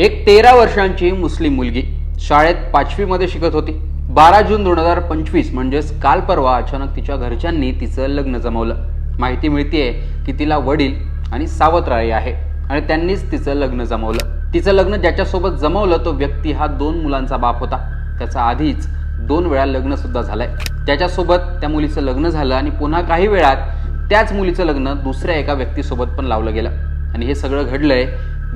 एक तेरा वर्षांची मुस्लिम मुलगी. शाळेत पाचवीमध्ये शिकत होती. बारा जून दोन हजार पंचवीस म्हणजेच काल परवा अचानक तिच्या घरच्यांनी तिचं लग्न जमवलं. माहिती मिळतीये की तिला वडील आणि सावत्राळी आहे आणि त्यांनीच तिचं लग्न जमवलं. तिचं लग्न ज्याच्यासोबत जमवलं तो व्यक्ती हा दोन मुलांचा बाप होता. त्याचा आधीच दोन वेळा लग्न सुद्धा झालंय. त्याच्यासोबत त्या मुलीचं लग्न झालं आणि पुन्हा काही वेळात त्याच मुलीचं लग्न दुसऱ्या एका व्यक्तीसोबत पण लावलं गेलं. आणि हे सगळं घडलंय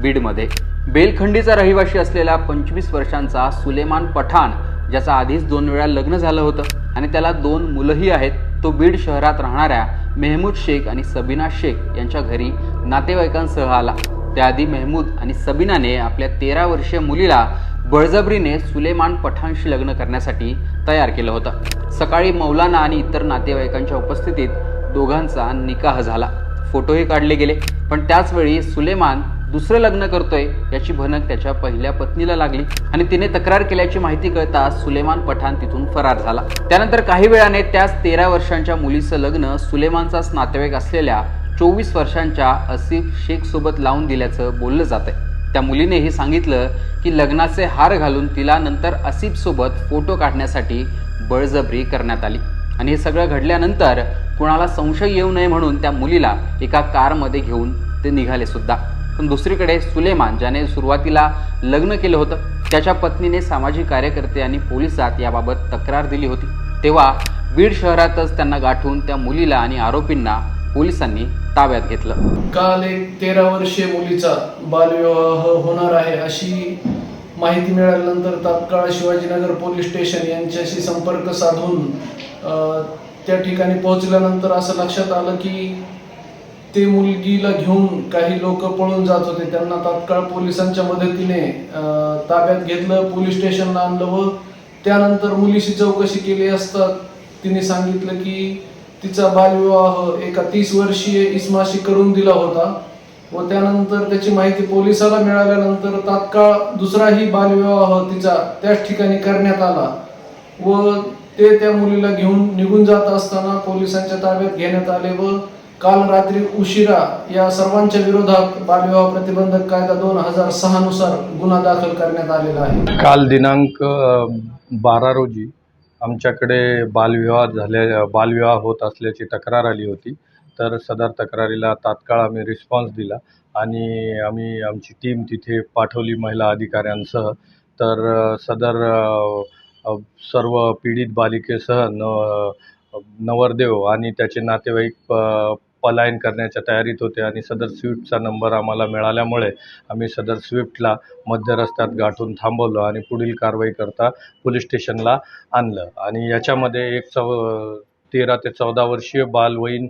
बीडमध्ये. बेलखंडीचा रहिवासी असलेला पंचवीस वर्षांचा सुलेमान पठाण ज्याचा आधीच दोन वेळा लग्न झालं होतं आणि त्याला दोन मुलंही आहेत तो बीड शहरात राहणाऱ्या मेहमूद शेख आणि सबीना शेख यांच्या घरी नातेवाईकांसह आला. त्याआधी मेहमूद आणि सबीनाने आपल्या तेरा वर्षीय मुलीला बळजबरीने सुलेमान पठाणशी लग्न करण्यासाठी तयार केलं होतं. सकाळी मौलाना आणि इतर नातेवाईकांच्या उपस्थितीत दोघांचा निकाह झाला. फोटोही काढले गेले पण त्याचवेळी सुलेमान दुसरं लग्न करतोय याची भनक त्याच्या पहिल्या पत्नीला लागली आणि तिने तक्रार केल्याची माहिती कळताच सुलेमान पठाण तिथून फरार झाला. त्यानंतर काही वेळाने त्याच तेरा वर्षांच्या मुलीचं लग्न सुलेमानचाच नातेवाईक असलेल्या चोवीस वर्षांच्या असिफ शेख सोबत लावून दिल्याचं बोललं जात आहे त्या मुलीने हे सांगितलं की लग्नाचे हार घालून तिला नंतर असिफ सोबत फोटो काढण्यासाठी बळजबरी करण्यात आली. आणि हे सगळं घडल्यानंतर कुणाला संशय येऊ नये म्हणून त्या मुलीला एका कारमध्ये घेऊन ते निघाले सुद्धा. पण दुसरीकडे सुलेमान ज्याने सुरुवातीला लग्न केलं होतं त्याच्या पत्नीने सामाजिक कार्यकर्ते आणि पोलिसात याबाबत तक्रार दिली होती. तेव्हा बीड शहरातच त्यांना गाठून त्या मुलीला आणि आरोपींना पोलिसांनी ताब्यात घेतलं. काल एक तेरा वर्षीय मुलीचा बालविवाह होणार आहे अशी माहिती मिळाल्यानंतर तात्काळ शिवाजीनगर पोलीस स्टेशन यांच्याशी संपर्क साधून त्या ठिकाणी पोहोचल्यानंतर असं लक्षात आलं की ते मुलगीला घेऊन काही लोक पळून जात होते. त्यांना तात्काळ पोलिसांच्या मदतीने ताब्यात घेतलं पोलीस स्टेशनला आणलं व त्यानंतर मुलीशी चौकशी केली असता तिने सांगितलं की तिचा बालविवाह एका तीस वर्षीय इस्माशी करून दिला होता व त्यानंतर त्याची माहिती पोलिसाला मिळाल्यानंतर तात्काळ दुसराही बालविवाह तिचा त्याच ठिकाणी करण्यात आला व ते त्या मुलीला घेऊन निघून जात असताना पोलिसांच्या ताब्यात घेण्यात आले व काल रात्री उशिरा या सर्वांच्या विरोधात बालविवाह प्रतिबंधक कायदा दोन हजार सहा नुसार गुन्हा दाखल करण्यात आलेला आहे. काल दिनांक बारा रोजी आमच्याकडे बालविवाह झाल्या बालविवाह होत असल्याची तक्रार आली होती. तर सदर तक्रारीला तात्काळ आम्ही रिस्पॉन्स दिला आणि आम्ही आमची टीम तिथे पाठवली महिला अधिकाऱ्यांसह. तर सदर सर्व पीडित बालिकेसह न नवरदेव आणि त्याचे नातेवाईक प पलायन करण्याच्या तयारीत होते आणि सदर स्विफ्टचा नंबर आम्हाला मिळाल्यामुळे आम्ही सदर स्विफ्टला मध्य रस्त्यात गाठून थांबवलं आणि पुढील कारवाई करता पोलीस स्टेशनला आणलं. आणि याच्यामध्ये एक चौ तेरा ते चौदा वर्षीय बालवयीन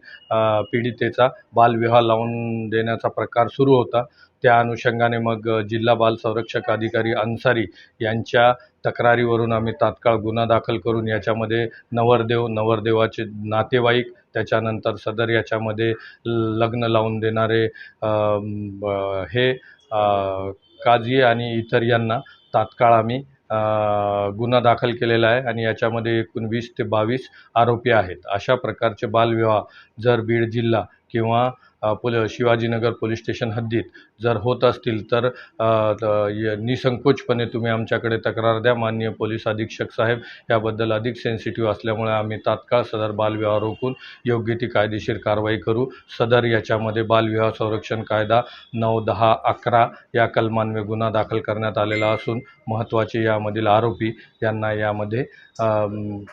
पीडितेचा बालविवाह लावून देण्याचा प्रकार सुरू होता. त्या अनुषंगाने मग जिल्हा बाल संरक्षक अधिकारी अन्सारी यांच्या तक्रारीवरून आम्ही तात्काळ गुन्हा दाखल करून याच्यामध्ये नवरदेव नवरदेवाचे नातेवाईक त्याच्यानंतर सदर याच्यामध्ये लग्न लावून देणारे ब- हे काजी काझी आणि इतर यांना तात्काळ आम्ही गुन्हा दाखल केलेला आहे आणि याच्यामध्ये एकूण वीस ते बावीस आरोपी आहेत. अशा प्रकारचे बालविवाह जर बीड जिल्हा किंवा पुल पोल शिवाजीनगर पोलीस स्टेशन हद्दीत जर होत असतील तर निसंकोचपणे तुम्ही आमच्याकडे तक्रार द्या. माननीय पोलीस अधीक्षक साहेब याबद्दल अधिक सेन्सिटिव्ह असल्यामुळे आम्ही तात्काळ सदर बालविवाह रोखून योग्य ती कायदेशीर कारवाई करू. सदर याच्यामध्ये बालविवाह संरक्षण कायदा नऊ दहा अकरा या कलमांवे गुन्हा दाखल करण्यात आलेला असून महत्त्वाचे यामधील आरोपी यांना यामध्ये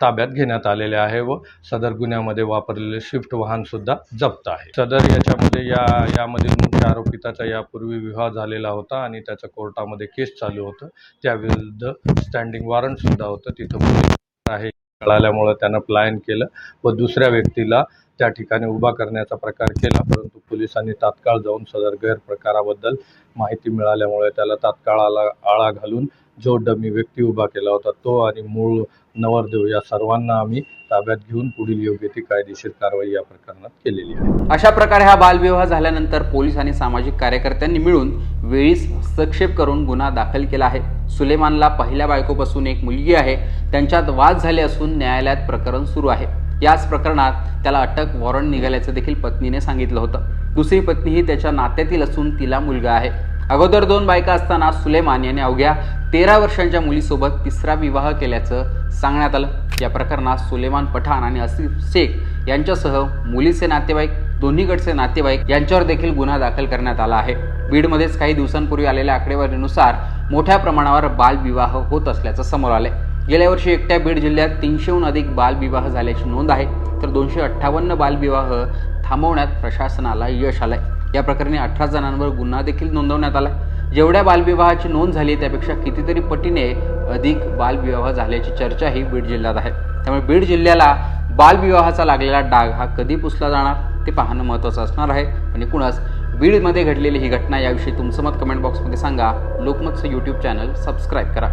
ताब्यात घेण्यात आलेले आहे व सदर गुन्ह्यामध्ये वापरलेले स्विफ्ट वाहनसुद्धा जप्त आहे. सदर याच्यामध्ये या यामधील मुख्य आरोपिताचा यापूर्वी विवाह झालेला होता आणि त्याचं कोर्टामध्ये केस चालू होतं. त्याविरुद्ध स्टँडिंग वॉरंटसुद्धा होतं. तिथं आहे. कळाल्यामुळं त्यानं प्लायन केलं व दुसऱ्या व्यक्तीला त्या ठिकाणी उभा करण्याचा प्रकार केला. परंतु पोलिसांनी तात्काळ जाऊन सदर गैरप्रकाराबद्दल माहिती मिळाल्यामुळे त्याला तात्काळ आला आळा घालून जो डमी व्यक्ती उभा केला होता तो आणि मूळ नवरदेव या सर्वांना आम्ही ताब्यात घेऊन पुढील योग्य ती कायदेशीर कारवाई या प्रकरणात केलेली आहे. अशा प्रकारे हा बालविवाह झाल्यानंतर पोलीस आणि सामाजिक कार्यकर्त्यांनी मिळून वेळीच हस्तक्षेप करून गुन्हा दाखल केला आहे. सुलेमानला पहिल्या बायकोपासून एक मुलगी आहे. त्यांच्यात वाद झाले असून न्यायालयात प्रकरण सुरू आहे. याच प्रकरणात त्याला अटक वॉरंट निघाल्याचं देखील पत्नीने सांगितलं होतं. दुसरी पत्नी ही त्याच्या नात्यातील असून तिला मुलगा आहे. अगोदर दोन बायका असताना सुलेमान याने अवघ्या तेरा वर्षांच्या मुलीसोबत तिसरा विवाह केल्याचं सांगण्यात आलं. या प्रकरणात सुलेमान पठाण आणि असिफ शेख यांच्यासह मुलीचे नातेवाईक दोन्हीकडचे नातेवाईक यांच्यावर देखील गुन्हा दाखल करण्यात आला आहे. बीडमध्येच काही दिवसांपूर्वी आलेल्या आकडेवारीनुसार मोठ्या प्रमाणावर बालविवाह होत असल्याचं समोर आले गेल्या वर्षी एकट्या बीड जिल्ह्यात तीनशेहून अधिक बालविवाह झाल्याची नोंद आहे. तर दोनशे अठ्ठावन्न बालविवाह थांबवण्यात प्रशासनाला यश आलंय. या प्रकरणी अठरा जणांवर गुन्हा देखील नोंदवण्यात आला जेवढ्या बालविवाहाची नोंद झाली त्यापेक्षा कितीतरी पटीने अधिक बालविवाह झाल्याची चर्चाही बीड जिल्ह्यात आहे. त्यामुळे बीड जिल्ह्याला बालविवाहाचा लागलेला डाग हा कधी पुसला जाणार ते पाहणं महत्त्वाचं असणार आहे. आणि एकूणच बीडमध्ये घडलेली ही घटना याविषयी तुमचं मत कमेंट बॉक्समध्ये सांगा. लोकमतचं यूट्यूब चॅनल सबस्क्राईब करा.